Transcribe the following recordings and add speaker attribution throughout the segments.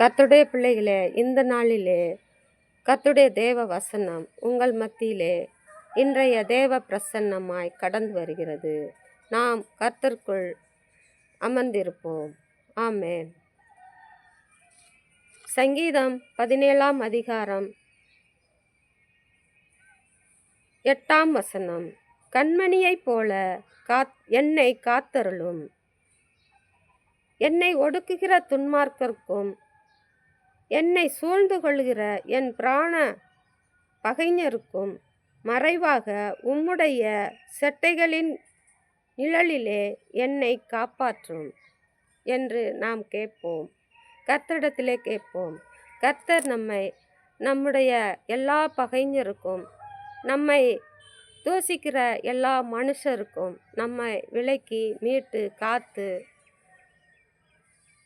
Speaker 1: கத்துடைய பிள்ளைகளே இந்த நாளிலே கத்துடைய தேவ வசனம் உங்கள் மத்தியிலே இன்றைய தேவ பிரசன்னமாய் கடந்து வருகிறது. நாம் கர்த்தருக்குள் அமர்ந்திருப்போம். ஆமேன். சங்கீதம் பதினேழாம் அதிகாரம் எட்டாம் வசனம். கண்மணியைப் போல காத் என்னை காத்தருளும். என்னை ஒடுக்குகிற துன்மார்க்கருக்கும் என்னை சூழ்ந்து கொள்கிற என் பிராண பகைஞருக்கும் மறைவாக உம்முடைய செட்டைகளின் நிழலிலே என்னை காப்பாற்றும் என்று நாம் கேட்போம். கர்த்தரிடத்திலே கேட்போம். கர்த்தர் நம்மை நம்முடைய எல்லா பகைஞருக்கும் நம்மை தூசிக்கிற எல்லா மனுஷருக்கும் நம்மை விலக்கி மீட்டு காத்து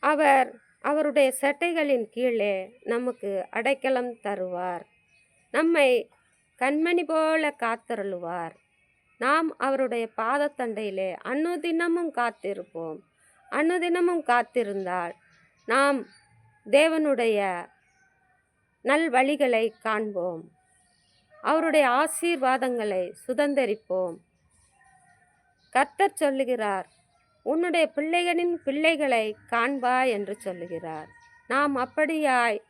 Speaker 1: அவர் அவருடைய சட்டைகளின் கீழே நமக்கு அடைக்கலம் தருவார். நம்மை கண்மணி போல காத்தருளுவார். நாம் அவருடைய பாதத்தண்டையிலே அன்னுதினமும் காத்திருப்போம். அன்னுதினமும் காத்திருந்தால் நாம் தேவனுடைய நல் வழிகளை காண்போம். அவருடைய ஆசீர்வாதங்களை சுதந்தரிப்போம். கர்த்தர் சொல்லுகிறார் உன்னுடைய பிள்ளைகளின் பிள்ளைகளை காண்பாய் என்று சொல்லுகிறார். நாம் அப்படியாய்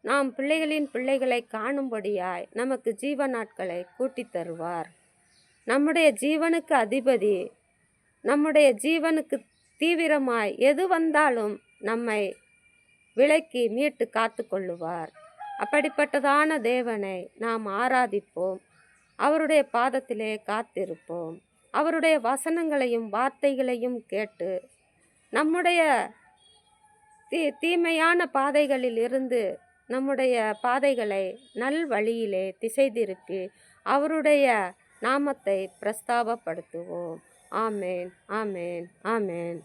Speaker 1: நாம் பிள்ளைகளின் பிள்ளைகளை காணும்படியாய் நமக்கு ஜீவ நாட்களை கூட்டித் தருவார். நம்முடைய ஜீவனுக்கு அதிபதி நம்முடைய ஜீவனுக்கு தீவிரமாய் எது வந்தாலும் நம்மை விலக்கி மீட்டு காத்து கொள்ளுவார். அப்படிப்பட்டதான தேவனை நாம் ஆராதிப்போம். அவருடைய பாதத்திலே காத்திருப்போம். அவருடைய வசனங்களையும் வார்த்தைகளையும் கேட்டு நம்முடைய தீ தீமையான பாதைகளில் இருந்து நம்முடைய பாதைகளை நல் வழியிலே திசை திருப்பி அவருடைய நாமத்தை பிரஸ்தாபப்படுத்துவோம் ஆமேன் ஆமேன் ஆமேன்.